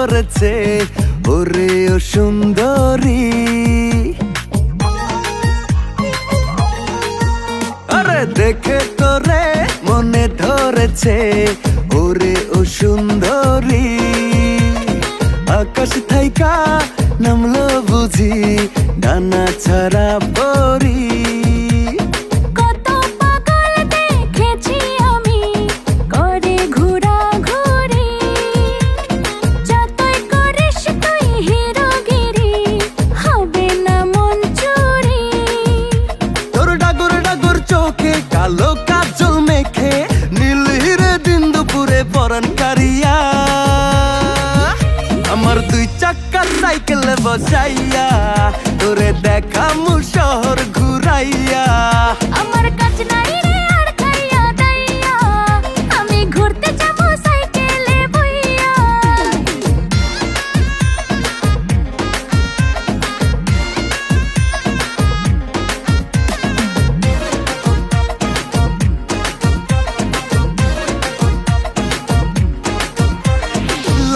ধরেছে ওরে ও সুন্দরী। আরে দেখে তোরে মনে ধরেছে। ওরে ও সুন্দরী। আকাশ থাইকা নামলো বুঝি, ডানা ছাড়া পরি পরান করিয়া আমার দুই চাক্কা সাইকেলে বসাইয়া তোরে দেখামু শহর।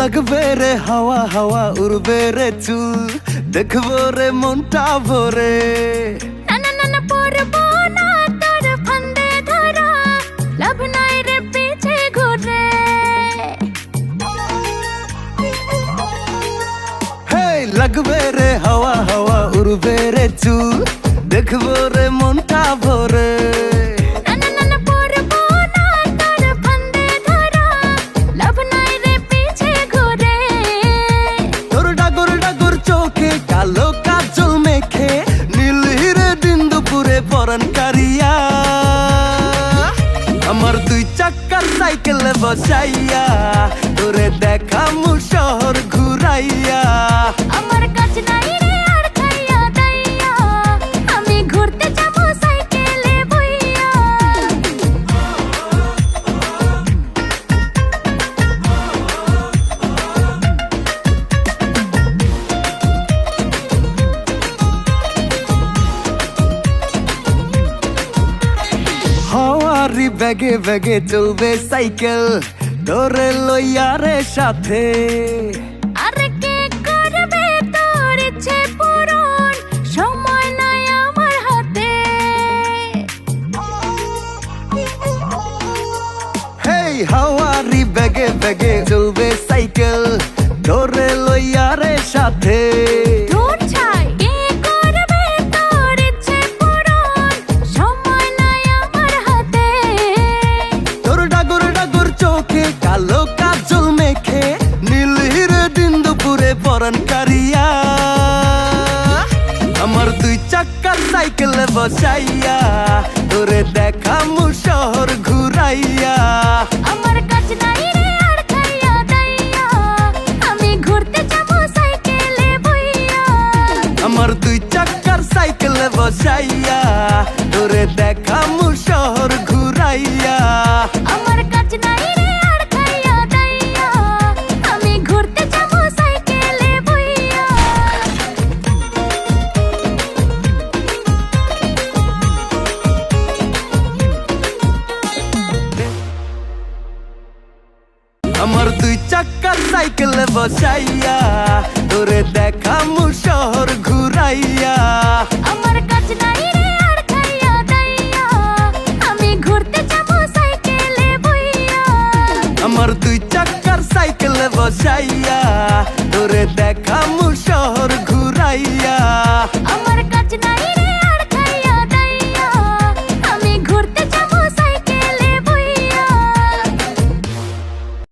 লাগবে রে হাওয়া হাওয়া উড়বে রে চুল দেখব রে মনটা ভরে লাগবে রে হাওয়া হাওয়া উড়বে রে চুল দেখব রে মনটা ভরে কারিয়া আমার দুই চাক্কার সাইকেলে বসাইয়া। হাওয়ারি ব্যাগে ব্যাগে চলবে সাইকেল। তোরে লইয়ারে সাথে। আরে কে করবে তোর ইচ্ছে পূরণ? সময় নাই আমার হাতে। হেই হাওয়ারি ব্যাগে ব্যাগে চলবে সাইকেল। তোরে লইয়ারে সাথে। সাইকেলে বসাইয়া তোরে দেখামু শহর ঘুরাইয়া। আমার কাছে নাই রে আর খাইয়া দাইয়া আমি ঘুরতে যাব সাইকেলে বইয়া। আমার দুই চাকার সাইকেলে বসাইয়া চাক্কার সাইকেলে বসাইয়া তোরে দেখামু শহর ঘুরাইয়া। আমার কাছ নাই রে আর খাইয়া দাইয়া আমি ঘুরতে যাব সাইকেলে বইয়া। আমার দুই চাক্কার সাইকেলে বসাইয়া তোরে দেখামু শহর ঘুরাইয়া।